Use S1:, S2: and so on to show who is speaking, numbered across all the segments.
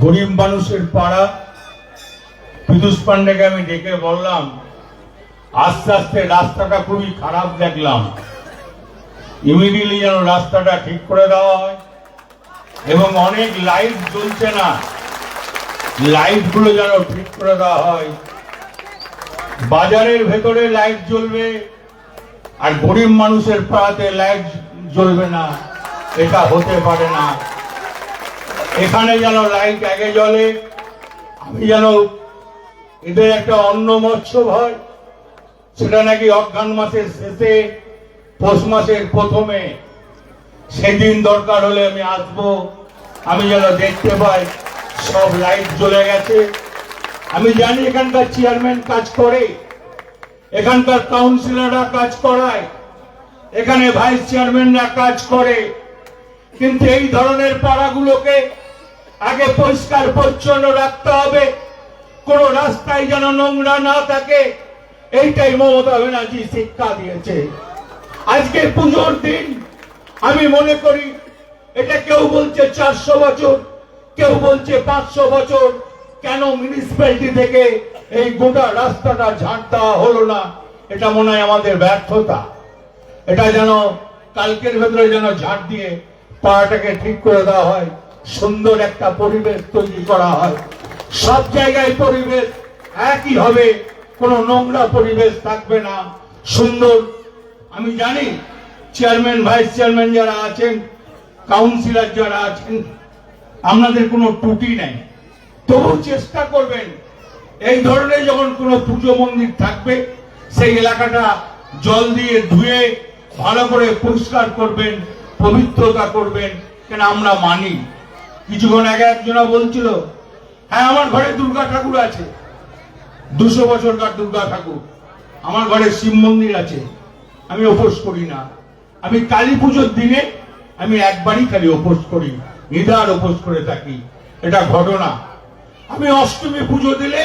S1: গরিব মানুষের পাড়া। পীযুষ পান্ডেকে আমি ডেকে বললাম, আস্তে আস্তে রাস্তাটা খুবই খারাপ দেখলাম। ইমিডিয়েটলি যেন রাস্তাটা ঠিক করে দেওয়া হয়। এবং অনেক লাইট জ্বলছে না। লাইটগুলো যেন ঠিক করে দেওয়া হয়। বাজারের ভেতরে লাইট জ্বলবে, আর গরিব মানুষের পাড়াতে লাইট জ্বলবে না। এটা হতে পারে না। এখানে যেন লাইট আগে জ্বলে, আমি যেন এদের একটা অন্ন মৎসব হয়, সেটা নাকি অজ্ঞান মাসের শেষে, পৌষ মাসের প্রথমে। সেদিন দরকার হলে আমি আসব, আমি যেন দেখতে পাই, সব লাইট জ্বলে গেছে। আমি জানি এখানকার চেয়ারম্যান কাজ করে, এখানকার কাউন্সিলররা কাজ করায়, এখানে ভাইস চেয়ারম্যানরা কাজ করে, কিন্তু এই ধরনের পাড়াগুলোকে আগে পরিষ্কার, পরিচ্ছন্ন রাখতে হবে। কোন রাস্তায় যেন নোংরা না থাকে। এইটাই মমতা ব্যানার্জি শিক্ষা দিয়েছে। আজকে পুজোর দিন, আমি মনে করি, এটা কেউ বলছে চারশো বছর, কেউ বলছে পাঁচশো বছর। কেন মিউনিসিপ্যালিটি থেকে এই গোটা রাস্তাটা ঝাঁট দেওয়া হলো না? এটা মনে হয় আমাদের ব্যর্থতা। এটা যেন কালকের ভেতরে যেন ঝাঁট দিয়ে পাড়াটাকে ঠিক করে দেওয়া হয়। সুন্দর একটা পরিবেশ তৈরি করা হয়। সব জায়গায় পরিবেশ একই হবে, কোনো নোংরা পরিবেশ থাকবে না। সুন্দর, আমি জানি চেয়ারম্যান, ভাইস চেয়ারম্যান যারা আছেন, কাউন্সিলর যারা আছেন, আপনাদের কোনো ত্রুটি নেই। তবু চেষ্টা করবেন, এই ধরনের যখন কোনো পুজো মন্দির থাকবে, সেই এলাকাটা জল দিয়ে ধুয়ে ভালো করে পরিষ্কার করবেন, পবিত্রতা করবেন, কেন আমরা মানি। কিছুক্ষণ আগে একজনা বলছিল হ্যাঁ আমার ঘরে দুর্গা ঠাকুর আছে। দুশো বছরকার দুর্গা ঠাকুর। আমার ঘরে শিব মন্দির আছে। আমি উপোস করি না। আমি কালী পুজোর দিনে আমি একবারই খালি উপোস করি, নিদার উপোস করে থাকি। এটা ঘটনা। আমি অষ্টমী পুজো দিলে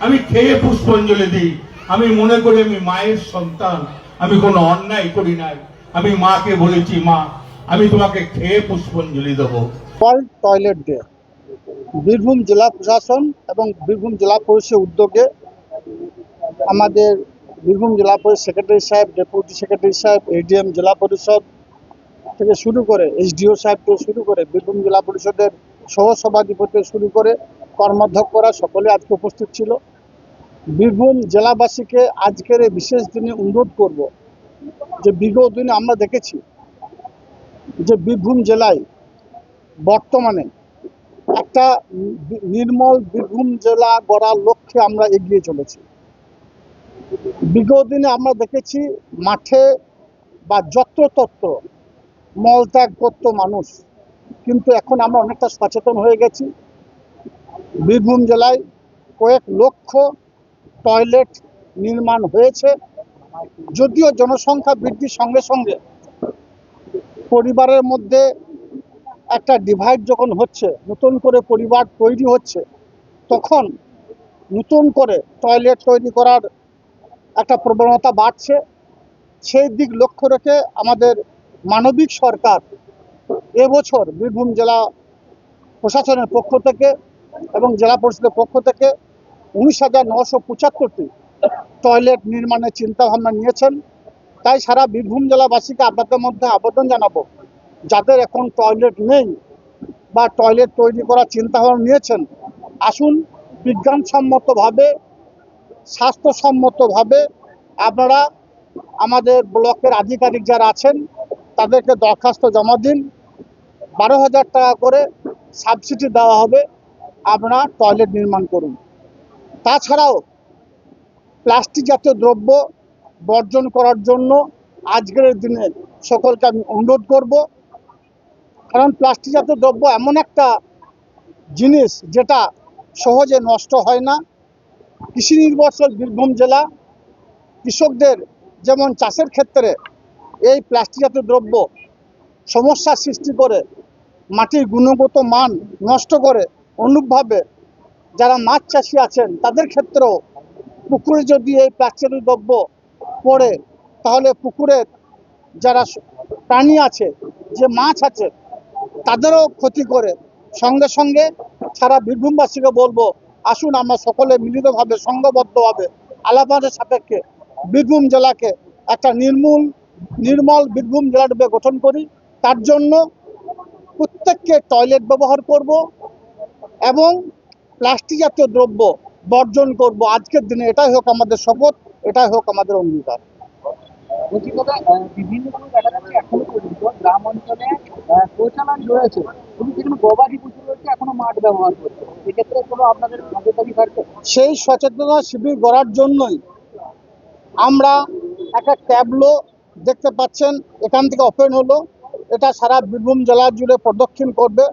S1: আমি খেয়ে পুষ্পাঞ্জলি দিই। আমি মনে করি আমি মায়ের সন্তান। আমি কোনো অন্যায় করি নাই। আমি মাকে বলেছি, মা, আমি তোমাকে খেয়ে পুষ্পাঞ্জলি দেবো।
S2: ওয়ার্ল্ড টয়লেট ডে বীরভূম জেলা প্রশাসন এবং বীরভূম জেলা পরিষদের উদ্যোগে আমাদের বীরভূম জেলা পরিষদ সেক্রেটারি সাহেব, ডেপুটি সেক্রেটারি সাহেব, এডিএম জেলা পরিষদ থেকে শুরু করে এসডিও সাহেব থেকে শুরু করে বীরভূম জেলা পরিষদের সহ সভাধিপতি থেকে শুরু করে কর্মাধ্যক্ষরা সকলে আজকে উপস্থিত ছিল। বীরভূম জেলাবাসীকে আজকের এই বিশেষ দিনে অনুরোধ করব যে বিগত দিনে আমরা দেখেছি যে বীরভূম জেলায় বর্তমানে একটা নির্মল বীরভূম জেলা গড়ার লক্ষ্যে আমরা এগিয়ে চলেছি। বিগত দিনে আমরা দেখেছি মাঠে বা যত্রতত্র মলত্যাগ করত মানুষ, কিন্তু এখন আমরা অনেকটা সচেতন হয়ে গেছি। বীরভূম জেলায় কয়েক লক্ষ টয়লেট নির্মাণ হয়েছে, যদিও জনসংখ্যা বৃদ্ধির সঙ্গে সঙ্গে পরিবারের মধ্যে একটা ডিভাইড যখন হচ্ছে, নতুন করে পরিবার তৈরি হচ্ছে, তখন নতুন করে টয়লেট তৈরি করার একটা প্রবণতা বাড়ছে। সেই দিক লক্ষ্য রেখে আমাদের মানবিক সরকার এবছর বীরভূম জেলা প্রশাসনের পক্ষ থেকে এবং জেলা পরিষদের পক্ষ থেকে উনিশ হাজার নশো পঁচাত্তরটি টয়লেট নির্মাণের চিন্তাভাবনা নিয়েছেন। তাই সারা বীরভূম জেলাবাসীকে আপনাদের মধ্যে আবেদন জানাব যাদের এখন টয়লেট নেই বা টয়লেট তৈরি করার চিন্তাভাবনা নিয়েছেন, আসুন বিজ্ঞানসম্মতভাবে, স্বাস্থ্যসম্মতভাবে আপনারা আমাদের ব্লকের আধিকারিক যারা আছেন, তাদেরকে দরখাস্ত জমা দিন। বারো হাজার টাকা করে সাবসিডি দেওয়া হবে, আপনারা টয়লেট নির্মাণ করুন। তাছাড়াও প্লাস্টিক জাতীয় দ্রব্য বর্জন করার জন্য আজকের দিনে সকলকে আমি অনুরোধ করব কারণ প্লাস্টিক জাতীয় দ্রব্য এমন একটা জিনিস যেটা সহজে নষ্ট হয় না। কৃষি নির্ভরশীল বীরভূম জেলা, কৃষকদের যেমন চাষের ক্ষেত্রে এই প্লাস্টিক জাতীয় দ্রব্য সমস্যার সৃষ্টি করে, মাটির গুণগত মান নষ্ট করে, অনুরূপভাবে যারা মাছ চাষি আছেন তাদের ক্ষেত্রেও পুকুরে যদি এই প্লাস্টিক দ্রব্য পড়ে, তাহলে পুকুরের যারা প্রাণী আছে, যে মাছ আছে তাদেরও ক্ষতি করে। সঙ্গে সঙ্গে সারা বীরভূমবাসীকে বলব, আসুন আমরা সকলে মিলিতভাবে, সংঘবদ্ধভাবে আলাপানের সাপেক্ষে বীরভূম জেলাকে একটা নির্মূল, নির্মল বীরভূম জেলা রূপে গঠন করি। তার জন্য প্রত্যেককে টয়লেট ব্যবহার করব এবং প্লাস্টিক জাতীয় দ্রব্য বর্জন করব। আজকের দিনে এটাই হোক আমাদের শপথ, এটাই হোক আমাদের অঙ্গীকার।
S3: এখনও পর্যন্ত গ্রাম অঞ্চলে রয়েছে। কিন্তু সেখানে গবাদি পশু রয়েছে, এখনও মাঠ ব্যবহার করছে। কোনো আপনাদের নজরদারি থাকবে?
S2: সেই সচেতনতা শিবির গড়ার জন্যই আমরা একটা ট্যাবলো দেখতে পাচ্ছেন। এখান থেকে ওপেন হলো। এটা সারা বীরভূম জেলা জুড়ে প্রদক্ষিণ করবে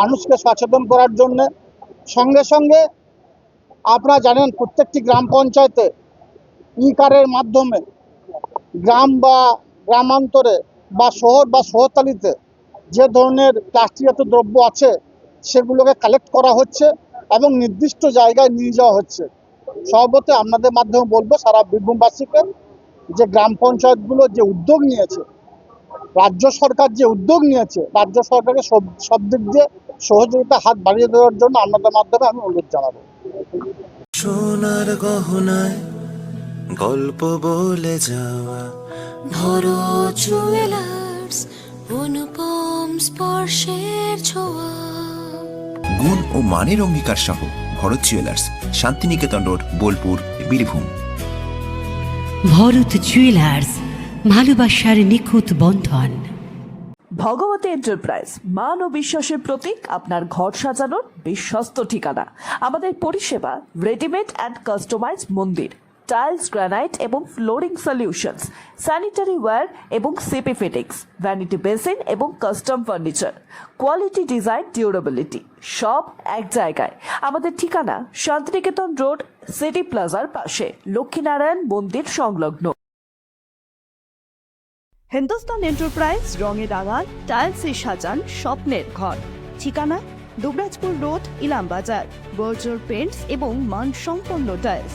S2: মানুষকে সচেতন করার জন্য। সঙ্গে সঙ্গে আপনারা জানেন, প্রত্যেকটি গ্রাম পঞ্চায়েতে ই কারের মাধ্যমে গ্রাম বা গ্রামান্তরে বা শহর বা শহরতালিতে যে ধরনের প্লাস্টিকজাত দ্রব্য আছে, সেগুলোকে কালেক্ট করা হচ্ছে এবং নির্দিষ্ট জায়গায় নিয়ে যাওয়া হচ্ছে। সর্বতে আপনাদের মাধ্যমে বলব, সারা বীরভূমবাসীকে যে গ্রাম পঞ্চায়েতগুলো যে উদ্যোগ নিয়েছে, রাজ্য সরকার যে উদ্যোগ নিয়েছে, রাজ্য সরকারকে সব সব দিক দিয়ে সহযোগিতা হাত বাড়িয়ে দেওয়ার জন্য আপনাদের মাধ্যমে আমি অনুরোধ জানাব।
S4: সোনার গহনায় গল্প বলে যাওয়া।
S5: ভরো জুয়েলার্স অনুপম স্পর্শের ছোঁয়া।
S6: গুণ ও মানের অঙ্গীকার সহ Bharat jewellers Shantiniketan road Bolpur Birbhum.
S7: Bharat jewellers ভালোবাসার নিখুঁত বন্ধন।
S8: ভগবতী এন্টারপ্রাইজ মান ও বিশ্বাসের প্রতীক আপনার ঘর সাজানোর বিশ্বস্ত ঠিকানা। আমাদের পরিষেবা রেডিমেড অ্যান্ড কাস্টমাইজ মন্দির। টাইলস গ্রানাইট এবং ফ্লোরিং সলিউশনস স্যানিটারি ওয়্যার এবং সিপি ফিটিংস ভ্যানিটি বেসিন এবং custom furniture quality design durability সব এক জায়গায়। আমাদের ঠিকানা শান্তিনিকেতন রোড সিটি প্লাজার পাশে, লক্ষ্মীনারায়ণ মন্দির সংলগ্ন।
S9: হিন্দুস্তান এন্টারপ্রাইজ রঙে রাঙান টাইলসে সাজান স্বপ্নের ঘর। ঠিকানা, Dubrajpur road, Illambazar. Berger paints এবং মানসম্পন্ন টাইলস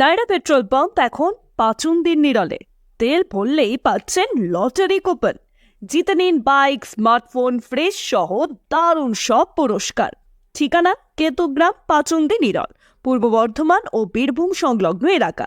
S9: নাইরা পেট্রোল পাম্প এখন পাঁচুন দিন নিরলে। তেল ভরলেই পাচ্ছেন লটারি কুপন। জিতে নিন বাইক, স্মার্টফোন, ফ্রেশ সহ দারুণ সব পুরস্কার। ঠিকানা কেতুগ্রাম পাচুন্দি নিরল, পূর্ব বর্ধমান ও বীরভূম সংলগ্ন এলাকা।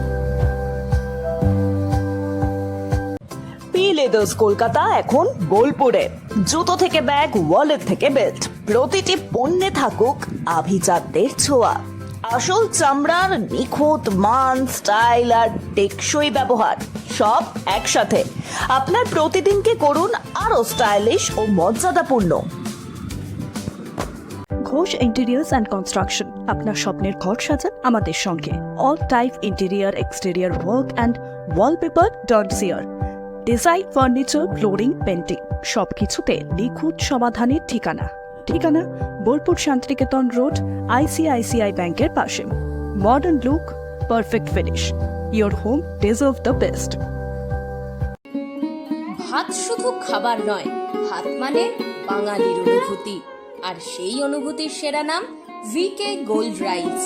S9: লেদার্স কলকাতা এখন বোলপুরে। জুতো থেকে ব্যাগ ওয়ালেট থেকে বেল্ট প্রতিটি পণ্যে থাকুক আভিজাতদের ছোঁয়া। আসল চামড়ার নিখুঁত মান স্টাইল আর টেকসই ব্যবহার, সব একসাথে। আপনার প্রতিদিনকে করুন আরও স্টাইলিশ ও মর্যাদাপূর্ণ। ঘোষ ইন্টেরিয়ার্স অ্যান্ড কনস্ট্রাকশন আপনার স্বপ্নের ঘর সাজান আমাদের সঙ্গে। All type interior exterior work and wallpaper dot chair
S8: design furniture flooring painting সবকিছুতে নিখুঁত সমাধানের ঠিকানা। ঠিকানা বোলপুর শান্তিনিকেতন রোড, আইসিআইসিআই ব্যাংকের পাশে। Modern look perfect finish your home deserve the best
S5: ভাত শুধু খাবার নয়, ভাত মানে বাঙালির অনুভূতি। আর সেই অনুভূতির সেরা নাম ভিকে গোল্ড রাইস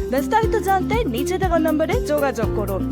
S8: বিস্তারিত জানতে নিচে দেওয়া নম্বরে যোগাযোগ করুন।